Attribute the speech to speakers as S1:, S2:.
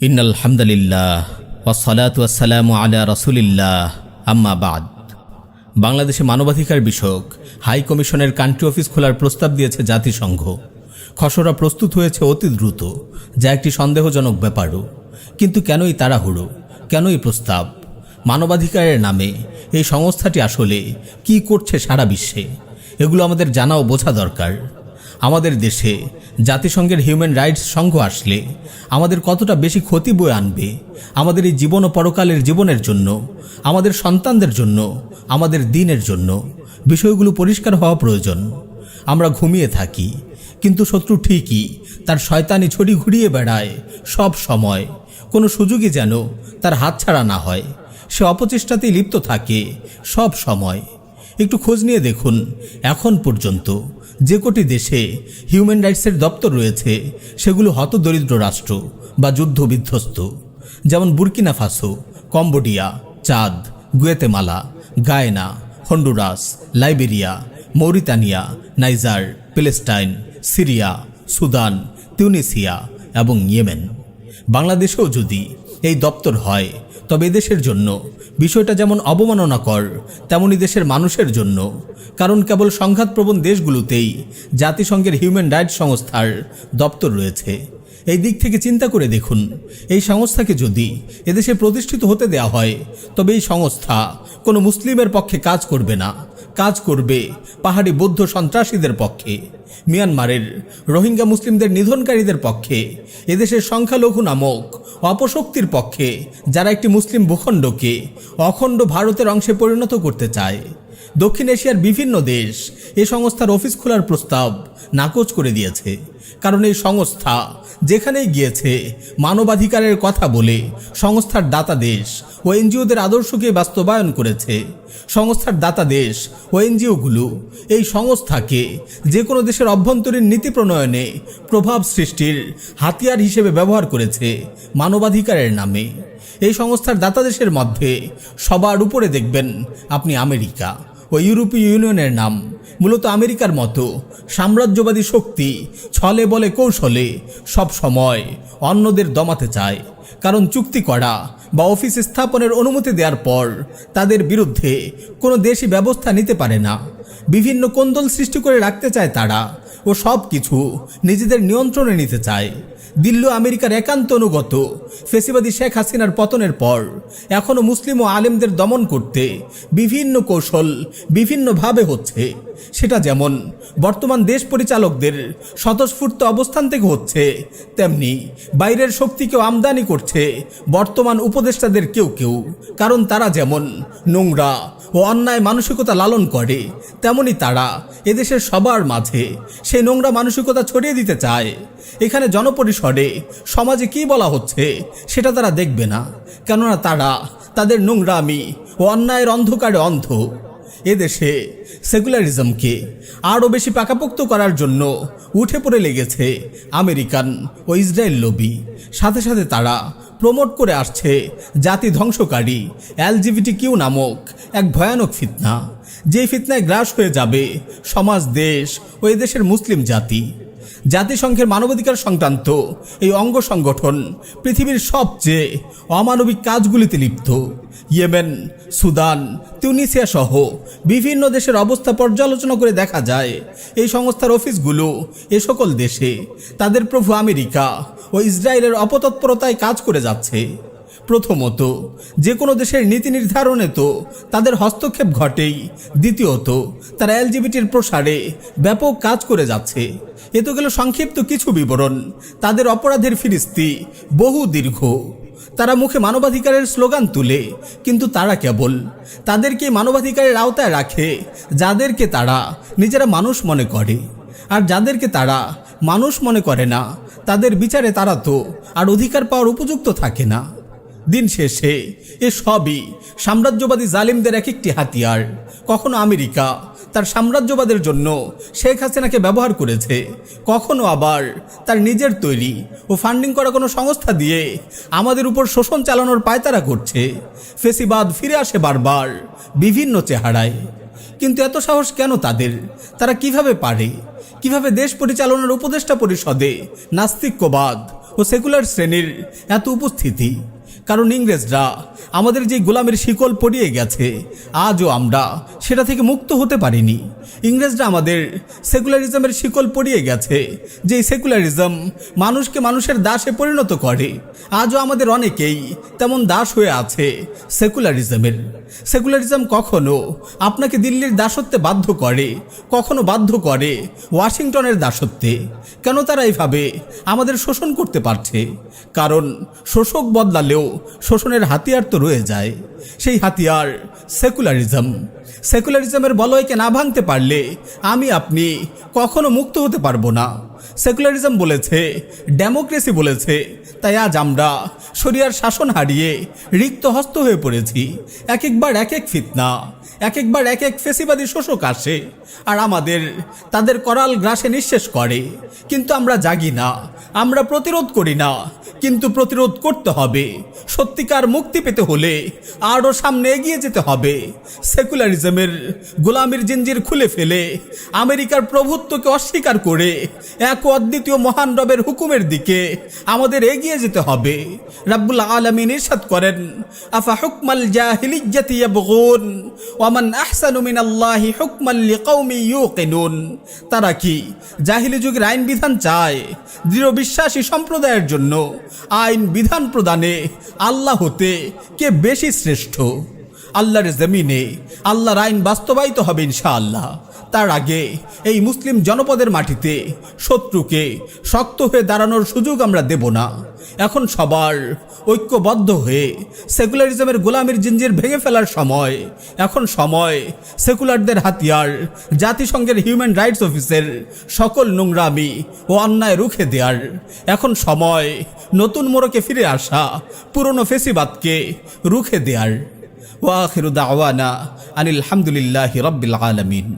S1: আলা বাংলাদেশে মানবাধিকার বিষয়ক হাই কমিশনের কান্ট্রি অফিস খোলার প্রস্তাব দিয়েছে জাতিসংঘ। খসড়া প্রস্তুত হয়েছে অতি দ্রুত, যা একটি সন্দেহজনক ব্যাপারও। কিন্তু কেনই তাড়াহুড়ো? কেনই প্রস্তাব? মানবাধিকারের নামে এই সংস্থাটি আসলে কি করছে সারা বিশ্বে? এগুলো আমাদের জানা ও বোঝা দরকার। আমাদের দেশে জাতিসংঘের হিউম্যান রাইটস সংঘ আসলে আমাদের কতটা বেশি ক্ষতি বয়ে আনবে, আমাদের এই জীবন ও পরকালের জীবনের জন্য, আমাদের সন্তানদের জন্য, আমাদের দিনের জন্য বিষয়গুলো পরিষ্কার হওয়া প্রয়োজন। আমরা ঘুমিয়ে থাকি, কিন্তু শত্রু ঠিকই তার শয়তানি ছড়ি ঘুরিয়ে বেড়ায় সব সময়। কোনো সুযোগই যেন তার হাতছাড়া না হয়। সে অপচেষ্টাতেই লিপ্ত থাকে সব সময়। একটু খোঁজ নিয়ে দেখুন। এখন পর্যন্ত যে কোটি দেশে হিউম্যান রাইটসের দপ্তর রয়েছে, সেগুলো হতদরিদ্র রাষ্ট্র বা যুদ্ধ বিধ্বস্ত। যেমন Burkina Faso, Cambodia, Chad, Guatemala, Guyana, Honduras, Liberia, Mauritania, Niger, Palestine, Syria, Sudan, Tunisia এবং ইয়েমেন। বাংলাদেশেও যদি এই দপ্তর হয় তবে দেশের জন্য। বিষয়টা যেমন অবমাননাকর, তেমনই দেশের মানুষের জন্য। কারণ কেবল সংঘাতপ্রবণ দেশগুলোতেই জাতিসংঘের হিউম্যান রাইটস সংস্থার দপ্তর রয়েছে। এই দিক থেকে চিন্তা করে দেখুন, এই সংস্থাকে যদি এদেশে প্রতিষ্ঠিত হতে দেওয়া হয়, তবে এই সংস্থা কোনো মুসলিমের পক্ষে কাজ করবে না। কাজ করবে পাহাড়ি বৌদ্ধ সন্ত্রাসীদের পক্ষে। মিয়ানমারের রোহিঙ্গা মুসলিমদের নিধনকারীদের পক্ষে। এদেশের সংখ্যালঘু নামক অপশক্তির পক্ষে, যারা একটি মুসলিম ভূখণ্ডকে অখণ্ড ভারতের অংশে পরিণত করতে চায়। দক্ষিণ এশিয়ার বিভিন্ন দেশ এ সংস্থার অফিস খোলার প্রস্তাব নাকচ করে দিয়েছে। কারণ এই সংস্থা যেখানেই গিয়েছে মানবাধিকারের কথা বলে সংস্থার দাতা দেশ ও এনজিওদের আদর্শকে বাস্তবায়ন করেছে। সংস্থার দাতা দেশ ও এনজিওগুলো এই সংস্থাকে যে কোনো দেশের অভ্যন্তরীণ নীতি প্রণয়নে প্রভাব সৃষ্টির হাতিয়ার হিসেবে ব্যবহার করেছে মানবাধিকারের নামে। এই সংস্থার দাতা দেশের মধ্যে সবার উপরে দেখবেন আপনি আমেরিকা। ও ইউরোপীয় ইউনিয়নের নাম, মূলত আমেরিকার মতো। সাম্রাজ্যবাদী শক্তি, ছলে বলে কৌশলে, সব সময় অন্যদের দমাতে চায়। কারণ চুক্তি করা বা অফিস স্থাপনের অনুমতি দেওয়ার পর তাদের বিরুদ্ধে কোনো দেশই ব্যবস্থা নিতে পারে না। বিভিন্ন কোন্দল সৃষ্টি করে রাখতে চায় তারা ও সব কিছু নিজেদের নিয়ন্ত্রণে নিতে চায়। দিল্লি আমেরিকার একান্ত অনুগত। ফেসিবাদী শেখ হাসিনার পতনের পর এখনও মুসলিম ও আলেমদের দমন করতে বিভিন্ন কৌশল বিভিন্নভাবে হচ্ছে। সেটা যেমন বর্তমান দেশ পরিচালকদের স্বতঃস্ফূর্ত অবস্থান থেকে হচ্ছে, তেমনি বাইরের শক্তিকেও আমদানি করছে বর্তমান উপদেষ্টাদের কেউ কেউ। কারণ তারা যেমন নোংরা ও অন্যায় মানসিকতা লালন করে, তেমনি তারা এদেশের সবার মাঝে সেই নোংরা মানসিকতা ছড়িয়ে দিতে চায়। এখানে জনপরিসরে সমাজে কি বলা হচ্ছে সেটা তারা দেখবে না। কেননা তারা তাদের নোংরামি ও অন্যায়ের অন্ধকারে অন্ধ। এদেশে সেকুলারিজমকে আরও বেশি পাকাপোক্ত করার জন্য উঠে পড়ে লেগেছে আমেরিকান ও ইসরায়েল লবি। সাথে সাথে তারা প্রমোট করে আসছে জাতি ধ্বংসকারী এলজিবিটি কিউ নামক এক ভয়ানক ফিতনা। যে ফিতনায় গ্রাস হয়ে যাবে সমাজ, দেশ ও এদেশের মুসলিম জাতি। জাতিসংঘের মানবাধিকার সংক্রান্ত এই অঙ্গ সংগঠন পৃথিবীর সবচেয়ে অমানবিক কাজগুলিতে লিপ্ত। ইয়েমেন, সুদান, তিউনিসিয়া সহ বিভিন্ন দেশের অবস্থা পর্যালোচনা করে দেখা যায়, এই সংস্থার অফিসগুলো এ সকল দেশে তাদের প্রভু আমেরিকা ও ইসরায়েলের অপতৎপরতায় কাজ করে যাচ্ছে। প্রথমত, যে কোনো দেশের নীতি নির্ধারণে তো তাদের হস্তক্ষেপ ঘটেই। দ্বিতীয়ত, তারা এলজিবিটির প্রসারে ব্যাপক কাজ করে যাচ্ছে। এ তো গেল সংক্ষিপ্ত কিছু বিবরণ। তাদের অপরাধের ফিরিস্তি বহু দীর্ঘ। তারা মুখে মানবাধিকারের স্লোগান তুলে, কিন্তু তারা কেবল তাদেরকে মানবাধিকারের আওতায় রাখে, যাদেরকে তারা নিজেরা মানুষ মনে করে। আর যাদেরকে তারা মানুষ মনে করে না, তাদের বিচারে তারা তো আর অধিকার পাওয়ার উপযুক্ত থাকে না। দিন শেষে। এ সবই সাম্রাজ্যবাদী জালিমদের এক একটি হাতিয়ার। কখনো আমেরিকা তার সাম্রাজ্যবাদের জন্য শেখ হাসিনাকে ব্যবহার করেছে। কখনো আবার তার নিজের তৈরি ও ফান্ডিং করা কোনো সংস্থা দিয়ে আমাদের উপর শোষণ চালানোর পায়তারা করছে। ফেসিবাদ ফিরে আসে বারবার বিভিন্ন চেহারায়। কিন্তু এত সাহস কেন তাদের? তারা কীভাবে পারে? কীভাবে দেশ পরিচালনার উপদেষ্টা পরিষদে নাস্তিক্যবাদ ও সেকুলার শ্রেণির এত উপস্থিতি? কারণ ইংরেজরা আমাদের যে গোলামের শিকল পড়িয়ে গেছে, আজও আমরা সেটা থেকে মুক্ত হতে পারিনি। ইংরেজরা আমাদের সেকুলারিজমের শিকল পড়িয়ে গেছে যে সেকুলারিজম মানুষকে মানুষের দাসে পরিণত করে। আজও আমাদের অনেকেই তেমন দাস হয়ে আছে সেকুলারিজমের। সেকুলারিজম কখনো আপনাকে দিল্লির দাসত্বে বাধ্য করে, কখনো বাধ্য করে ওয়াশিংটনের দাসত্বে। কেন তারা এইভাবে আমাদের শোষণ করতে পারছে? কারণ শোষক বদলালেও শোষণের হাতিয়ার তো রয়ে যায়। সেই হাতিয়ার সেকুলারিজম। সেকুলারিজমের বলয়কে না ভাঙতে পারলে আমি, আপনি কখনো মুক্ত হতে পারব না। সেকুলারিজম বলেছে, ডেমোক্রেসি বলেছে, তাই আজ আমরা শরিয়ার শাসন হারিয়ে রিক্ত হস্ত হয়ে পড়েছি। এক একবার এক এক ফিতনা। এক একবার এক এক ফেসিবাদী শোষক আসে আর আমাদের, তাদের করাল গ্রাসে নিঃশেষ করে। কিন্তু আমরা জাগি না, আমরা প্রতিরোধ করি না, কিন্তু প্রতিরোধ করতে হবে। সত্যিকার মুক্তি পেতে হলে আরও সামনে এগিয়ে যেতে হবে। সেকুলারিজমের গোলামির জিঞ্জির খুলে ফেলে, আমেরিকার প্রভুত্বকে অস্বীকার করে এক অদ্বিতীয় মহান রবের হুকুমের দিকে আমাদের এগিয়ে যেতে হবে। রাব্বুল আলামিন ইরশাদ করেন, আফা হুকমাল জাহিলিজ্জাতি ইয়াবগুন? ওয়ামান আহসানুমিনাল্লাহি হুকমাল্লি কৌমি ইউ কেনুন তারা কি জাহিলি যুগের আইন বিধান চায়? দৃঢ় বিশ্বাসী সম্প্রদায়ের জন্য আইন বিধান প্রদানে আল্লাহ হতে কে বেশি শ্রেষ্ঠ? আল্লাহর জমিনে আল্লাহর আইন বাস্তবায়িত হবে ইনশাআল্লাহ। তার আগে এই মুসলিম জনপদের মাটিতে শত্রুকে শক্ত হয়ে দাঁড়ানোর সুযোগ আমরা দেব না। এখন সবার ঐক্যবদ্ধ হয়ে সেকুলারিজমের গোলামির জিঞ্জির ভেঙে ফেলার সময়। এখন সময় সেকুলারদের হাতিয়ার, জাতিসংঘের হিউম্যান রাইটস অফিসের সকল নোংরামি ও অন্যায় রুখে দেওয়ার এখন সময় নতুন মোড়কে ফিরে আসা পুরনো ফেসিবাদকে রুখে দেওয়ার ওয়াখিরু দাওয়ানা আনিল হামদুলিল্লাহি রব্বিল আলামিন।